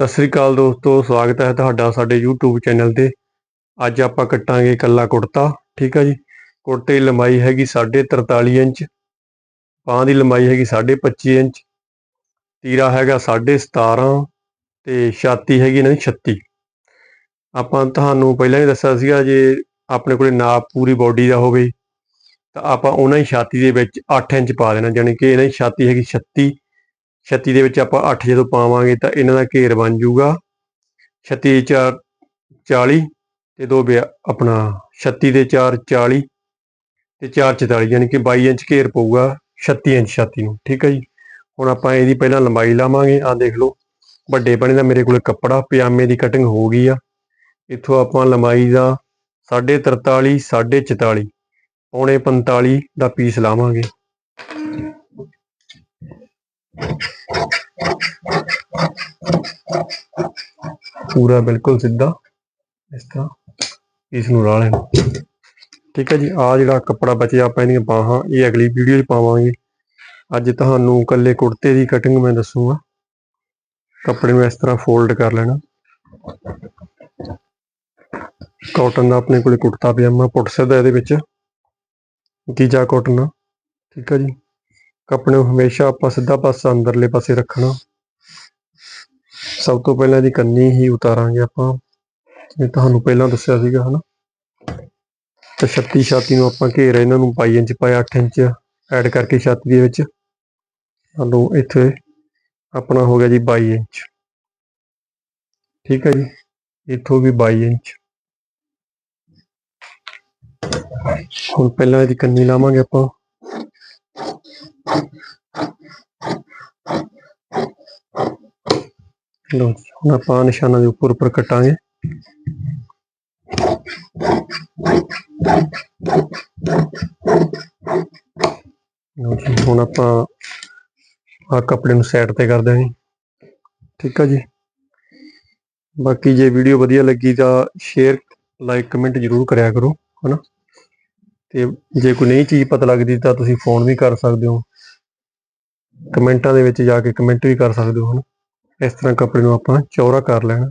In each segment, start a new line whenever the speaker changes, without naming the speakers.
ਸਤਿ ਸ੍ਰੀ ਅਕਾਲ ਦੋਸਤੋ, ਸਵਾਗਤ ਹੈ ਤੁਹਾਡਾ ਸਾਡੇ YouTube ਚੈਨਲ ਤੇ। ਅੱਜ ਆਪਾਂ ਕੱਟਾਂਗੇ ਇਕੱਲਾ ਕੁੜਤਾ, ਠੀਕ ਆ ਜੀ? ਕੁੜਤੇ ਦੀ ਲੰਬਾਈ ਹੈਗੀ 43.5 ਇੰਚ, ਬਾਂਹ ਦੀ ਲੰਬਾਈ ਹੈਗੀ 25 ਇੰਚ, ਤੀਰਾ ਹੈਗਾ 17.5 ਤੇ ਛਾਤੀ ਹੈਗੀ ਇਹਨਾਂ ਦੀ 36 ਆਪਾਂ ਤੁਹਾਨੂੰ ਪਹਿਲਾਂ ਹੀ ਦੱਸਿਆ ਸੀਗਾ ਜੇ ਆਪਣੇ ਕੋਲੇ ਨਾਪ ਪੂਰੀ ਬਾਡੀ ਦਾ ਹੋਵੇ, ਤਾਂ ਆਪਾਂ ਉਹਨਾਂ ਦੀ ਛਾਤੀ ਦੇ ਵਿੱਚ 8 ਇੰਚ ਪਾ ਦੇਣਾ, ਜਾਣੀ ਕਿ ਇਹਨਾਂ ਦੀ ਛਾਤੀ ਹੈਗੀ 36 36 ਦੇ ਵਿੱਚ ਆਪਾਂ 8 ਜਦੋਂ ਪਾਵਾਂਗੇ ਤਾਂ ਇਹਨਾਂ ਦਾ ਘੇਰ ਬਣ ਜਾਊਗਾ। 36 ਦੇ ਚਾਰ 40 ਤੇ ਦੋ ਬਿਆ- ਆਪਣਾ 36 ਦੇ 4 40 ਤੇ 4 44 ਯਾਨੀ ਕਿ 22 ਇੰਚ ਘੇਰ ਪਊਗਾ 36 ਇੰਚ ਛਾਤੀ ਨੂੰ, ਠੀਕ ਹੈ ਜੀ? ਹੁਣ ਆਪਾਂ ਇਹਦੀ ਪਹਿਲਾਂ ਲੰਬਾਈ ਲਾਵਾਂਗੇ ਆ ਦੇਖ ਲਓ ਵੱਡੇ ਬਣੇ ਦਾ ਮੇਰੇ ਕੋਲੇ ਕੱਪੜਾ, ਪਜਾਮੇ ਦੀ ਕਟਿੰਗ ਹੋ ਗਈ ਆ। ਇੱਥੋਂ ਆਪਾਂ ਲੰਬਾਈ ਦਾ 43 44 ਪੌਣੇ 45 ਦਾ ਪੀਸ ਲਾਵਾਂਗੇ। ਪੂਰਾ ਬਿਲਕੁਲ ਸਿੱਧਾ, ਇਸ ਤਰ੍ਹਾਂ ਇਸ ਨੂੰ ਰਾਹ ਲੈਣਾ ਠੀਕ ਹੈ ਜੀ ਆ ਜਿਹੜਾ ਕੱਪੜਾ ਬਚਿਆ ਆਪਾਂ ਇਹਦੀਆਂ ਬਾਹਾਂ, ਇਹ ਅਗਲੀ ਵੀਡੀਓ 'ਚ ਪਾਵਾਂਗੇ। ਅੱਜ ਤੁਹਾਨੂੰ ਇਕੱਲੇ ਕੁੜਤੇ ਦੀ ਕਟਿੰਗ ਮੈਂ ਦੱਸੂਗਾ। ਕੱਪੜੇ ਨੂੰ ਇਸ ਤਰ੍ਹਾਂ ਫੋਲਡ ਕਰ ਲੈਣਾ। ਕਾਟਨ ਦਾ ਆਪਣੇ ਕੋਲੇ ਕੁੜਤਾ ਪਜਾਮਾ ਪੁੱਟ ਸਕਦਾ ਇਹਦੇ ਵਿੱਚ। ਗੀਜਾ ਕਾਟਨ ਠੀਕ ਹੈ ਜੀ। ਕੱਪੜੇ ਨੂੰ ਹਮੇਸ਼ਾ ਆਪਾਂ ਸਿੱਧਾ ਪਾਸਾ ਅੰਦਰਲੇ ਪਾਸੇ ਰੱਖਣਾ। ਸਭ ਤੋਂ ਪਹਿਲਾਂ ਇਹਦੀ ਕੰਨੀ ਹੀ ਉਤਾਰਾਂਗੇ ਆਪਾਂ। ਜਿਵੇਂ ਤੁਹਾਨੂੰ ਪਹਿਲਾਂ ਦੱਸਿਆ ਸੀਗਾ, ਹਨਾ? ਤੇ 36 ਛਾਤੀ ਨੂੰ ਆਪਾਂ ਘੇਰ ਇਹਨਾਂ ਨੂੰ 22 ਇੰਚ ਪਾਇਆ 8 ਇੰਚ ਐਡ ਕਰਕੇ ਛਾਤੀ ਦੇ ਵਿੱਚ। ਹਲੋ ਇੱਥੇ ਆਪਣਾ ਹੋ ਗਿਆ ਜੀ 22 ਇੰਚ। ਠੀਕ ਹੈ ਜੀ? ਇੱਥੋਂ ਵੀ 22 ਇੰਚ। ਹੁਣ ਪਹਿਲਾਂ ਇਹਦੀ ਕੰਨੀ ਲਾਵਾਂਗੇ ਆਪਾਂ। ਲੋ ਜੀ, ਹੁਣ ਆਪਾਂ ਨਿਸ਼ਾਨਾਂ ਦੇ ਉੱਪਰ ਉੱਪਰ ਕੱਟਾਂਗੇ। ਲਓ ਜੀ, ਹੁਣ ਆਪਾਂ ਆ ਕੱਪੜੇ ਨੂੰ ਸਾਈਡ ਤੇ ਕਰ ਦਾਂਗੇ ਠੀਕ ਆ ਜੀ? ਬਾਕੀ ਜੇ ਵੀਡੀਓ ਵਧੀਆ ਲੱਗੀ ਤਾਂ ਸ਼ੇਅਰ ਲਾਈਕ ਕਮੈਂਟ ਜ਼ਰੂਰ ਕਰਿਆ ਕਰੋ, ਹਨਾ? ਤੇ ਜੇ ਕੋਈ ਨਈ ਚੀਜ਼ ਪਤਾ ਲੱਗਦੀ ਤਾਂ ਤੁਸੀਂ ਫੋਨ ਵੀ ਕਰ ਸਕਦੇ ਹੋ। ਕਮੈਂਟਾਂ ਦੇ ਵਿੱਚ ਜਾ ਕੇ ਕਮੈਂਟ ਵੀ ਕਰ ਸਕਦੇ ਹੋ, ਹਨਾ? ਇਸ ਤਰ੍ਹਾਂ ਕੱਪੜੇ ਨੂੰ ਆਪਾਂ ਚੌੜਾ ਕਰ ਲੈਣਾ।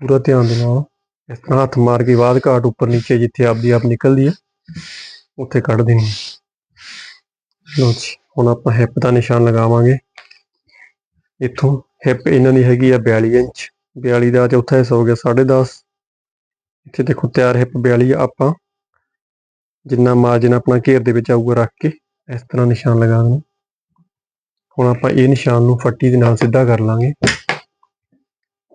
ਪੂਰਾ ਧਿਆਨ ਦੇ ਨਾਲ ਇਸ ਤਰ੍ਹਾਂ ਹੱਥ ਮਾਰ ਕੇ ਬਾਅਦ ਘਾਟ ਉੱਪਰ ਨੀਚੇ ਜਿੱਥੇ ਆਪਦੀ ਆਪ ਨਿਕਲਦੀ ਹੈ ਉੱਥੇ ਕੱਢ ਦੇਣੀ। ਹੈ। ਜੀ, ਹੁਣ ਆਪਾਂ ਹਿੱਪ ਦਾ ਨਿਸ਼ਾਨ ਲਗਾਵਾਂਗੇ। ਇੱਥੋਂ ਹਿੱਪ ਇਹਨਾਂ ਦੀ ਹੈਗੀ ਆ 42 ਇੰਚ। 42 ਦਾ ਚੌਥਾ ਹਿੱਸਾ ਹੋ ਗਿਆ 10.5 ਇੱਥੇ ਦੇਖੋ ਤਿਆਰ ਹਿੱਪ 42 ਆਪਾਂ। ਜਿੰਨਾ ਮਾਰਜਨ ਆਪਣਾ ਘੇਰ ਦੇ ਵਿੱਚ ਆਊਗਾ ਰੱਖ ਕੇ ਇਸ ਤਰ੍ਹਾਂ ਨਿਸ਼ਾਨ ਲਗਾ ਦੇਣਾ। ਹੁਣ ਆਪਾਂ ਇਹ ਨਿਸ਼ਾਨ ਨੂੰ ਫੱਟੀ ਦੇ ਨਾਲ ਸਿੱਧਾ ਕਰ ਲਾਂਗੇ।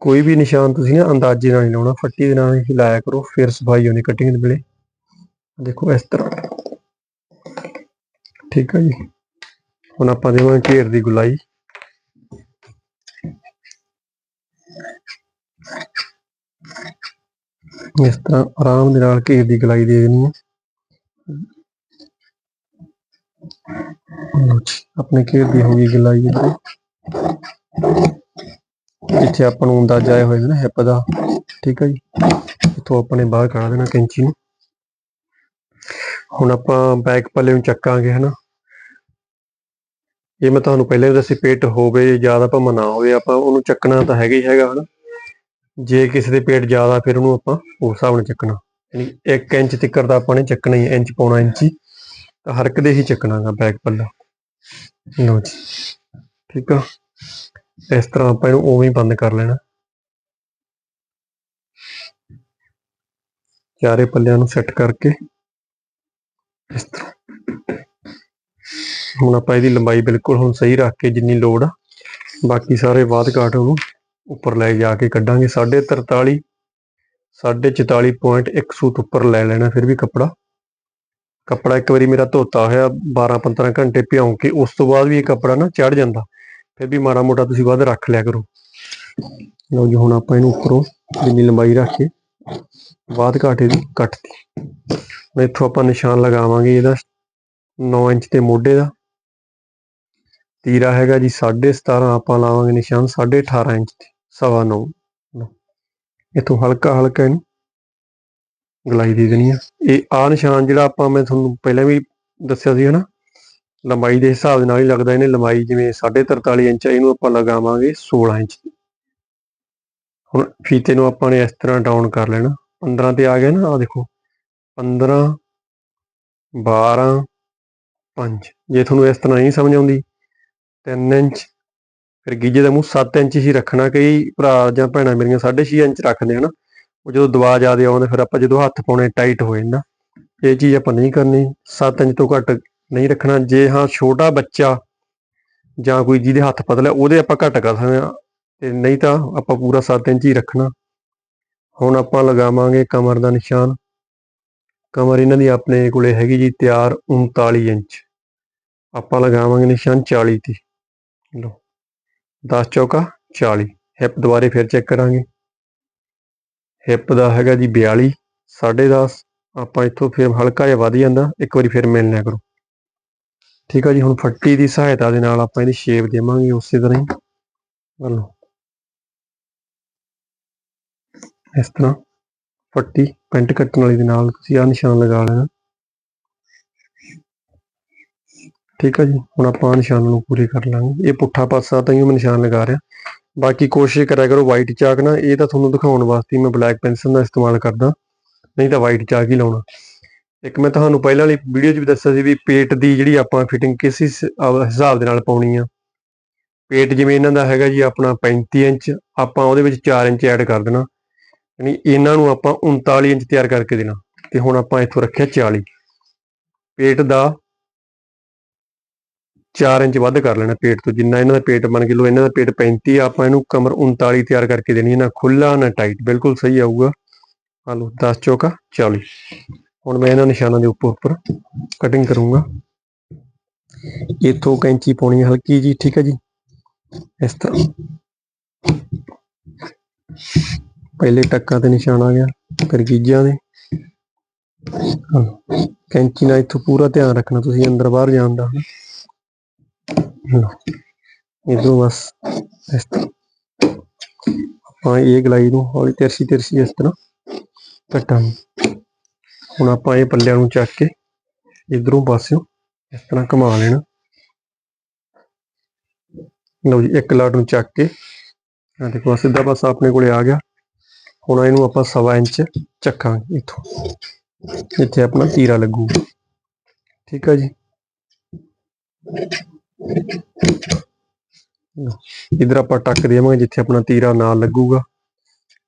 ਕੋਈ ਵੀ ਨਿਸ਼ਾਨ ਤੁਸੀਂ ਨਾ ਅੰਦਾਜ਼ੇ ਨਾਲ ਨਹੀਂ ਲਾਉਣਾ, ਫੱਟੀ ਦੇ ਨਾਲ ਹੀ ਲਾਇਆ ਕਰੋ, ਫਿਰ ਸਫ਼ਾਈ ਹੋਣੀ ਕਟਿੰਗ ਦੇ ਵੇਲੇ। ਦੇਖੋ ਇਸ ਤਰ੍ਹਾਂ। ਠੀਕ ਹੈ ਜੀ। ਹੁਣ ਆਪਾਂ ਦੇਵਾਂਗੇ ਘੇਰ ਦੀ ਗੁਲਾਈ। ਇਸ ਤਰ੍ਹਾਂ ਆਰਾਮ ਦੇ ਨਾਲ ਘੇਰ ਦੀ ਗੁਲਾਈ ਦੇ ਦੇਣੀ ਹੈ ਲਓ ਜੀ, ਆਪਣੇ ਘੇਰ ਦੀ ਹੋ ਗਈ ਗੁਲਾਈ ਇੱਥੇ ਜਿੱਥੇ ਆਪਾਂ ਨੂੰ ਅੰਦਾਜ਼ਾ ਆਇਆ ਹੋਇਆ ਨਾ ਹਿੱਪ ਦਾ, ਠੀਕ ਹੈ ਜੀ। ਇੱਥੋਂ ਆਪਾਂ ਨੇ ਬਾਹਰ ਕੱਢ ਦੇਣਾ ਕੈਂਚੀ ਨੂੰ। ਹੁਣ ਆਪਾਂ ਬੈਕ ਪੱਲੇ ਨੂੰ ਚੱਕਾਂਗੇ, ਹਨਾ। ਇਹ ਮੈਂ ਤੁਹਾਨੂੰ ਪਹਿਲਾਂ ਵੀ ਦੱਸੀ ਪੇਟ ਹੋਵੇ ਜ਼ਿਆਦਾ ਭਾਵੇਂ ਨਾ ਹੋਵੇ, ਆਪਾਂ ਉਹਨੂੰ ਚੱਕਣਾ ਤਾਂ ਹੈਗਾ ਹੀ ਹੈਗਾ, ਹਨਾ। ਜੇ ਕਿਸੇ ਦੇ ਪੇਟ ਜ਼ਿਆਦਾ, ਫਿਰ ਉਹਨੂੰ ਆਪਾਂ ਉਸ ਹਿਸਾਬ ਨਾਲ ਚੱਕਣਾ। ਯਾਨੀ 1 ਇੰਚ ਤਿੱਕਰ ਦਾ ਆਪਾਂ ਨੇ ਚੱਕਣਾ ਹੀ ਇੰਚ ਪਾਉਣਾ ਇੰਚੀ। ਤਾਂ ਹਰ ਦੇ ਹੀ ਚੱਕਣਾਗਾ ਬੈਕ ਪੱਲਾ। ਲਓ ਜੀ, ਠੀਕ ਆ। ਇਸ ਤਰ੍ਹਾਂ ਆਪਾਂ ਇਹਨੂੰ ਉਵੇਂ ਹੀ ਬੰਦ ਕਰ ਲੈਣਾ। ਚਾਰੇ ਪੱਲਿਆਂ ਨੂੰ ਸੈੱਟ ਕਰਕੇ ਇਸ ਤਰ੍ਹਾਂ। ਹੁਣ ਆਪਾਂ ਇਹਦੀ ਲੰਬਾਈ ਬਿਲਕੁਲ ਹੁਣ ਸਹੀ ਰੱਖ ਕੇ ਜਿੰਨੀ ਲੋੜ ਆ, ਬਾਕੀ ਸਾਰੇ ਬਾਅਦ ਘਾਟ ਉਹਨੂੰ ਉੱਪਰ ਲੈ ਜਾ ਕੇ ਕੱਢਾਂਗੇ। 43 44.1 ਸੂਤ ਉੱਪਰ ਲੈ ਲੈਣਾ ਫਿਰ ਵੀ ਕੱਪੜਾ। ਕੱਪੜਾ ਇੱਕ ਵਾਰੀ ਮੇਰਾ ਧੋਤਾ ਹੋਇਆ 12-15 ਘੰਟੇ ਭਿਉਂ ਕੇ, ਉਸ ਤੋਂ ਬਾਅਦ ਵੀ ਇਹ ਕੱਪੜਾ ਨਾ ਚੜ ਜਾਂਦਾ। ਫਿਰ ਵੀ ਮਾੜਾ ਮੋਟਾ ਤੁਸੀਂ ਵੱਧ ਰੱਖ ਲਿਆ ਕਰੋ। ਲਓ ਜੀ, ਹੁਣ ਆਪਾਂ ਇਹਨੂੰ ਉੱਪਰੋਂ ਜਿੰਨੀ ਲੰਬਾਈ ਰੱਖ ਕੇ ਬਾਅਦ ਘਾਟੇ ਦੀ ਕੱਟਤੀ। ਹੁਣ ਇੱਥੋਂ ਆਪਾਂ ਨਿਸ਼ਾਨ ਲਗਾਵਾਂਗੇ ਇਹਦਾ 9 ਇੰਚ ਤੇ ਮੋਢੇ ਦਾ। ਤੀਰਾ ਹੈਗਾ ਜੀ 17.5 ਆਪਾਂ ਲਾਵਾਂਗੇ ਨਿਸ਼ਾਨ 18.5 ਇੰਚ ਤੇ, ਸਵਾ 9 ਇੱਥੋਂ ਹਲਕਾ ਹਲਕਾ ਇਹਨੂੰ ਗਲਾਈ ਦੇ ਦੇਣੀ ਆ। ਇਹ ਆ ਨਿਸ਼ਾਨ ਜਿਹੜਾ ਆਪਾਂ ਮੈਂ ਤੁਹਾਨੂੰ ਪਹਿਲਾਂ ਵੀ ਦੱਸਿਆ ਸੀ ਹਨਾ? ਲੰਬਾਈ ਦੇ ਹਿਸਾਬ ਦੇ ਨਾਲ ਹੀ ਲੱਗਦਾ ਇਹਨੇ। ਲੰਬਾਈ ਜਿਵੇਂ 43.5 ਇੰਚ ਆ, ਇਹਨੂੰ ਆਪਾਂ ਲਗਾਵਾਂਗੇ 16 ਇੰਚ ਹੁਣ ਫੀਤੇ ਨੂੰ ਆਪਾਂ ਨੇ ਇਸ ਤਰ੍ਹਾਂ ਡਾਊਨ ਕਰ ਲੈਣਾ। 15 ਤੇ ਆ ਗਿਆ ਨਾ ਆ ਦੇਖੋ। 15 12 5 ਜੇ ਤੁਹਾਨੂੰ ਇਸ ਤਰ੍ਹਾਂ ਨਹੀਂ ਸਮਝ ਆਉਂਦੀ 3 ਇੰਚ। ਫਿਰ ਗੀਜੇ ਦਾ ਮੂੰਹ 7 ਇੰਚ ਹੀ ਰੱਖਣਾ ਕਈ ਭਰਾ ਜਾਂ ਭੈਣਾਂ ਮੇਰੀਆਂ 6.5 ਇੰਚ ਰੱਖਦੇ ਹਨ? ਉਹ ਜਦੋਂ ਦਬਾ ਜਿਆਦੇ ਆਉਂਦੇ, ਫਿਰ ਆਪਾਂ ਜਦੋਂ ਹੱਥ ਪਾਉਣੇ ਟਾਈਟ ਹੋ ਜਾਂਦਾ। ਇਹ ਚੀਜ਼ ਆਪਾਂ ਨਹੀਂ ਕਰਨੀ 7 ਇੰਚ ਤੋਂ ਘੱਟ ਨਹੀਂ ਰੱਖਣਾ। ਜੇ ਹਾਂ ਛੋਟਾ ਬੱਚਾ ਜਾਂ ਕੋਈ ਜਿਹਦੇ ਹੱਥ ਪਤਲਾ, ਉਹਦੇ ਆਪਾਂ ਘੱਟ ਕਰ ਸਕਦੇ ਹਾਂ। ਤੇ ਨਹੀਂ ਤਾਂ ਆਪਾਂ ਪੂਰਾ 7 ਇੰਚ ਹੀ ਰੱਖਣਾ। ਹੁਣ ਆਪਾਂ ਲਗਾਵਾਂਗੇ ਕਮਰ ਦਾ ਨਿਸ਼ਾਨ। ਕਮਰ ਇਹਨਾਂ ਦੀ ਆਪਣੇ ਕੋਲੇ ਹੈਗੀ ਜੀ, ਤਿਆਰ 39 ਇੰਚ। ਆਪਾਂ ਲਗਾਵਾਂਗੇ ਨਿਸ਼ਾਨ 40 ਤੇ ਲੋ 10 ਚੌਕਾ 40 ਹਿੱਪ ਦੁਬਾਰੇ ਫਿਰ ਚੈੱਕ ਕਰਾਂਗੇ। ਹਿੱਪ ਦਾ ਹੈਗਾ ਜੀ 42 10.5 ਆਪਾਂ ਇੱਥੋਂ ਫਿਰ ਹਲਕਾ ਜਿਹਾ ਵੱਧ ਜਾਂਦਾ, ਇੱਕ ਵਾਰੀ ਫਿਰ ਮਿਲ ਲਿਆ ਕਰੋ। ਠੀਕ ਆ ਜੀ, ਹੁਣ ਫੱਟੀ ਦੀ ਸਹਾਇਤਾ ਦੇ ਨਾਲ ਆਪਾਂ ਇਹਦੀ ਸ਼ੇਪ ਦੇਵਾਂਗੇ ਉਸੇ ਤਰ੍ਹਾਂ ਹੀ। ਵੱਲੋਂ ਇਸ ਤਰ੍ਹਾਂ ਫੱਟੀ ਪੈਂਟ ਕੱਟਣ ਵਾਲੀ ਦੇ ਨਾਲ ਤੁਸੀਂ ਆ ਨਿਸ਼ਾਨ ਲਗਾ ਲੈਣਾ। ਠੀਕ ਆ ਜੀ, ਹੁਣ ਆਪਾਂ ਆਹ ਨਿਸ਼ਾਨ ਨੂੰ ਪੂਰੇ ਕਰ ਲਾਂਗੇ। ਇਹ ਪੁੱਠਾ ਪਾਸਾ ਤਾਂ ਹੀ ਮੈਂ ਨਿਸ਼ਾਨ ਲਗਾ ਰਿਹਾ। ਬਾਕੀ ਕੋਸ਼ਿਸ਼ ਕਰਿਆ ਕਰੋ ਵਾਈਟ ਚਾਕ ਨਾ, ਇਹ ਤਾਂ ਤੁਹਾਨੂੰ ਦਿਖਾਉਣ ਵਾਸਤੇ ਮੈਂ ਬਲੈਕ ਪੈਨਸਲ ਦਾ ਇਸਤੇਮਾਲ ਕਰਦਾ। ਨਹੀਂ ਤਾਂ ਵਾਈਟ ਚਾਕ ਹੀ ਲਾਉਣਾ। ਇੱਕ ਮੈਂ ਤੁਹਾਨੂੰ ਪਹਿਲਾਂ ਵਾਲੀ ਵੀਡੀਓ 'ਚ ਵੀ ਦੱਸਿਆ ਸੀ ਵੀ ਪੇਟ ਦੀ ਜਿਹੜੀ ਆਪਾਂ ਫਿਟਿੰਗ ਕਿਸ ਹਿਸਾਬ ਦੇ ਨਾਲ ਪਾਉਣੀ ਆ। ਪੇਟ ਜਿਵੇਂ ਇਹਨਾਂ ਦਾ ਹੈਗਾ ਜੀ ਆਪਣਾ 35 ਇੰਚ, ਆਪਾਂ ਉਹਦੇ ਵਿੱਚ 4 ਇੰਚ ਐਡ ਕਰ ਦੇਣਾ। ਯਾਨੀ ਇਹਨਾਂ ਨੂੰ ਆਪਾਂ 39 ਇੰਚ ਤਿਆਰ ਕਰਕੇ ਦੇਣਾ। ਤੇ ਹੁਣ ਆਪਾਂ ਇੱਥੋਂ ਰੱਖਿਆ 40 ਪੇਟ ਦਾ 4 ਇੰਚ ਵੱਧ ਕਰ ਲੈਣਾ ਪੇਟ ਤੋਂ, ਜਿੰਨਾ ਇਹਨਾਂ ਦਾ ਪੇਟ ਮੰਨ ਕੇ ਲੋ ਇਹਨਾਂ ਦਾ ਪੇਟ 35 ਆਪਾਂ ਇਹਨੂੰ ਕਮਰ 39 ਤਿਆਰ ਕਰਕੇ ਦੇਣੀ ਹੈ, ਨਾ ਖੁੱਲਾ ਨਾ ਟਾਈਟ, ਬਿਲਕੁਲ ਸਹੀ ਆਊਗਾ। ਆ ਲਓ 10 ਚੌਕਾ 40 ਹੁਣ ਮੈਂ ਇਹਨਾਂ ਨਿਸ਼ਾਨਾਂ ਦੇ ਉੱਪਰ ਉੱਪਰ ਕਟਿੰਗ ਕਰੂੰਗਾ। ਇੱਥੋਂ ਕੈਂਚੀ ਪਾਉਣੀ ਹਲਕੀ ਜੀ ਠੀਕ ਹੈ ਜੀ? ਇਸ ਤਰ੍ਹਾਂ। ਪਹਿਲੇ ਟੱਕਾਂ ਤੇ ਨਿਸ਼ਾਨ ਆ ਗਿਆ, ਫਿਰ ਗੀਜਿਆਂ ਦੇ। ਕੈਂਚੀ ਨਾਲ ਇਥੋਂ ਪੂਰਾ ਧਿਆਨ ਰੱਖਣਾ, ਤੁਸੀਂ ਅੰਦਰ ਬਾਹਰ ਜਾਣ ਦਾ। ਇਦੋਂ ਬਸ ਇਸ ਤਰ੍ਹਾਂ। ਆਪਾਂ ਇਹ ਗਲਾਈ ਨੂੰ ਹੌਲੀ ਤਿਰਛੀ ਤਿਰਛੀ ਇਸ ਤਰ੍ਹਾਂ ਕੱਟਾਂਗੇ ਹੁਣ ਆਪਾਂ ਇਹ ਪੱਲਿਆਂ ਨੂੰ ਚੱਕ ਕੇ ਇਧਰੋਂ ਪਾਸਿਓਂ ਇਸ ਤਰ੍ਹਾਂ ਘੁਮਾ ਲੈਣਾ। ਲਓ ਜੀ, ਇੱਕ ਲਾਟ ਨੂੰ ਚੱਕ ਕੇ ਆ ਦੇਖੋ ਸਿੱਧਾ ਪਾਸਾ ਆਪਣੇ ਕੋਲੇ ਆ ਗਿਆ। ਹੁਣ ਇਹਨੂੰ ਆਪਾਂ ਸਵਾ ਇੰਚ ਚੱਕਾਂਗੇ ਇੱਥੋਂ। ਇੱਥੇ ਆਪਣਾ ਤੀਰਾ ਲੱਗੂ ਠੀਕ ਆ ਜੀ। ਇਧਰ ਆਪਾਂ ਟੱਕ ਦੇਵਾਂਗੇ ਜਿੱਥੇ ਆਪਣਾ ਤੀਰਾ ਨਾਲ ਲੱਗੂਗਾ।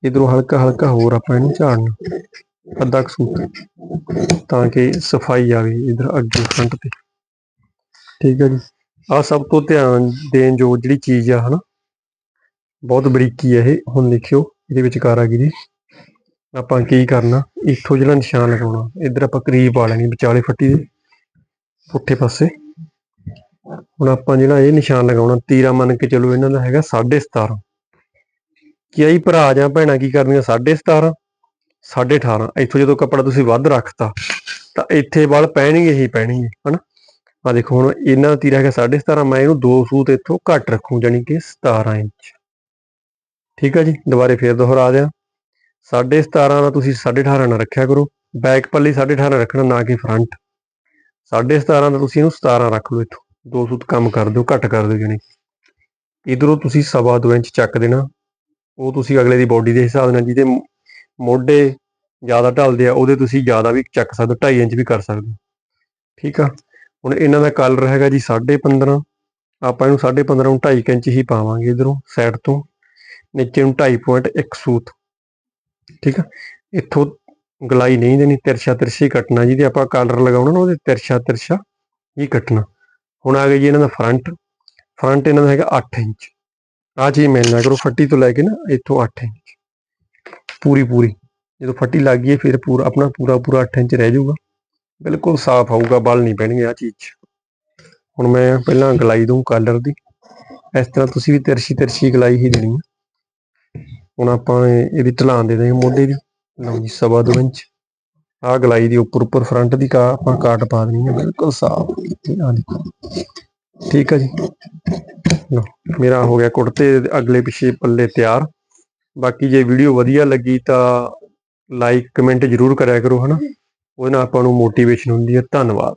ਇਧਰੋਂ ਹਲਕਾ ਹਲਕਾ ਹੋਰ ਆਪਾਂ ਇਹਨੂੰ ਝਾੜਨਾ। ਅੱਧਾ ਕੁ ਤਾਂ ਕਿ ਸਫ਼ਾਈ ਆਵੇ ਇਧਰ ਅੱਗੇ ਫਰੰਟ ਤੇ। ਠੀਕ ਹੈ ਜੀ। ਆ ਸਭ ਤੋਂ ਧਿਆਨ ਦੇਣ ਜੋ ਜਿਹੜੀ ਚੀਜ਼ ਆ, ਹਨਾ? ਬਹੁਤ ਬਰੀਕੀ ਹੈ ਇਹ। ਹੁਣ ਲਿਖਿਓ ਇਹਦੇ ਵਿੱਚ ਕਾਰਾਗਿਰੀ ਆਪਾਂ ਕੀ ਕਰਨਾ? ਇੱਥੋਂ ਜਿਹੜਾ ਨਿਸ਼ਾਨ ਲਗਾਉਣਾ। ਇਧਰ ਆਪਾਂ ਕਰੀਬ ਪਾ ਲੈਣੀ ਵਿਚਾਲੇ ਫੱਟੀ ਦੇ। ਪੁੱਠੇ ਪਾਸੇ। ਹੁਣ ਆਪਾਂ ਜਿਹੜਾ ਇਹ ਨਿਸ਼ਾਨ ਲਗਾਉਣਾ, ਤੀਰਾ ਮੰਨ ਕੇ ਚਲੋ ਇਹਨਾਂ ਦਾ ਹੈਗਾ 17.5 ਕਈ ਭਰਾ ਜਾਂ ਭੈਣਾਂ ਕੀ ਕਰਦੀਆਂ 17.5 18.5 ਇੱਥੋਂ ਜਦੋਂ ਕੱਪੜਾ ਤੁਸੀਂ ਵੱਧ ਰੱਖਤਾ, ਤਾਂ ਇੱਥੇ ਵੱਲ ਪੈਣਗੇ ਹੀ ਪੈਣਗੇ ਹਨਾ? ਆ ਦੇਖੋ, ਹੁਣ ਇਹਨਾਂ ਦਾ ਤੀਰਾ ਹੈਗਾ 17.5 ਮੈਂ ਇਹਨੂੰ ਦੋ ਸੂਤ ਇੱਥੋਂ ਘੱਟ ਰੱਖੂ ਜਾਨੀ ਕਿ 17 ਇੰਚ। ਠੀਕ ਆ ਜੀ? ਦੁਬਾਰੇ ਫੇਰ ਦੁਹਰਾ ਦਿਆਂ। 17.5 ਦਾ ਤੁਸੀਂ 18.5 ਨਾਲ ਰੱਖਿਆ ਕਰੋ। ਬੈਕ ਪੱਲੀ 18.5 ਰੱਖਣਾ, ਨਾ ਕਿ ਫਰੰਟ 17.5 ਦਾ ਤੁਸੀਂ ਇਹਨੂੰ 17 ਰੱਖ ਲਓ ਇੱਥੋਂ। ਦੋ ਸੂਤ ਕੰਮ ਕਰ ਦਿਓ, ਘੱਟ ਕਰ ਦਿਓ ਜਾਨੀ ਇਧਰੋਂ ਤੁਸੀਂ ਸਵਾ ਦੋ ਇੰਚ ਚੱਕ ਦੇਣਾ, ਉਹ ਤੁਸੀਂ ਅਗਲੇ ਦੀ ਬੋਡੀ ਦੇ ਹਿਸਾਬ ਨਾਲ ਜਿਹਦੇ ਮੋਢੇ ਜ਼ਿਆਦਾ ਢਲਦੇ ਆ, ਉਹਦੇ ਤੁਸੀਂ ਜ਼ਿਆਦਾ ਵੀ ਚੱਕ ਸਕਦੇ ਹੋ 2.5 ਇੰਚ ਵੀ ਕਰ ਸਕਦੇ ਹੋ। ਠੀਕ ਆ? ਹੁਣ ਇਹਨਾਂ ਦਾ ਕਲਰ ਹੈਗਾ ਜੀ 15.5 ਆਪਾਂ ਇਹਨੂੰ 15.5 ਨੂੰ 2.5 ਇੰਚ ਹੀ ਪਾਵਾਂਗੇ ਇਧਰੋਂ ਸਾਈਡ ਤੋਂ, ਨੀਚੇ ਨੂੰ 2.5.1 ਸੂਤ। ਠੀਕ ਆ? ਇੱਥੋਂ ਗਲਾਈ ਨਹੀਂ ਦੇਣੀ ਤਿਰਛਾ ਤਿਰਛੀ ਕੱਟਣਾ ਜਿਹਦੇ ਆਪਾਂ ਕਲਰ ਲਗਾਉਣਾ ਨਾ, ਉਹਦੇ ਤਿਰਛਾ ਤਿਰਛਾ ਹੀ ਕੱਟਣਾ। ਹੁਣ ਆ ਗਿਆ ਜੀ ਇਹਨਾਂ ਦਾ ਫਰੰਟ ਫਰੰਟ ਇਹਨਾਂ ਦਾ ਹੈਗਾ 8 ਇੰਚ। ਆ ਚੀਜ਼ ਮਿਲਣਾ ਕਰੋ ਫੱਟੀ ਤੋਂ ਲੈ ਕੇ ਨਾ ਇੱਥੋਂ 8 ਇੰਚ। ਪੂਰੀ ਪੂਰੀ। ਜਦੋਂ ਫੱਟੀ ਲੱਗ ਗਈ ਫਿਰ ਪੂਰਾ, ਆਪਣਾ ਪੂਰਾ ਪੂਰਾ 8 ਇੰਚ ਰਹਿ ਜਾਊਗਾ। ਬਿਲਕੁਲ ਸਾਫ਼ ਆਊਗਾ, ਬਲ ਨਹੀਂ ਪੈਣਗੇ ਆ ਚੀਜ਼ 'ਚ। ਹੁਣ ਮੈਂ ਪਹਿਲਾਂ ਗਲਾਈ ਦੂੰ ਕਲਰ ਦੀ। ਇਸ ਤਰ੍ਹਾਂ ਤੁਸੀਂ ਵੀ ਤਿਰਛੀ ਤਿਰਛੀ ਗਲਾਈ ਹੀ ਦੇਣੀ ਹੈ ਹੁਣ ਆਪਾਂ ਇਹਦੀ ਢਲਾਨ ਦੇ ਦਾਂਗੇ ਮੋਢੇ ਦੀ। ਲਓ ਜੀ, ਸਵਾ ਦੋ ਇੰਚ। ਆ ਗਲਾਈ ਦੀ ਉੱਪਰ ਉੱਪਰ ਫਰੰਟ ਦੀ ਕਾ ਆਪਾਂ ਕਾਟ ਪਾ ਦੇਣੀ ਹੈ ਬਿਲਕੁਲ ਸਾਫ਼ ਆ ਦੇਖੋ। ਠੀਕ ਹੈ ਜੀ। ਲਓ, ਮੇਰਾ ਹੋ ਗਿਆ ਕੁੜਤੇ ਅਗਲੇ ਪਿੱਛੇ ਪੱਲੇ ਤਿਆਰ। ਬਾਕੀ ਜੇ ਵੀਡੀਓ ਵਧੀਆ ਲੱਗੀ ਤਾਂ ਲਾਈਕ ਕਮੈਂਟ ਜਰੂਰ ਕਰਿਆ ਕਰੋ, ਹਨਾ? ਉਹਦੇ ਨਾਲ ਆਪਾਂ ਨੂੰ ਮੋਟੀਵੇਸ਼ਨ ਹੁੰਦੀ ਹੈ ਧੰਨਵਾਦ।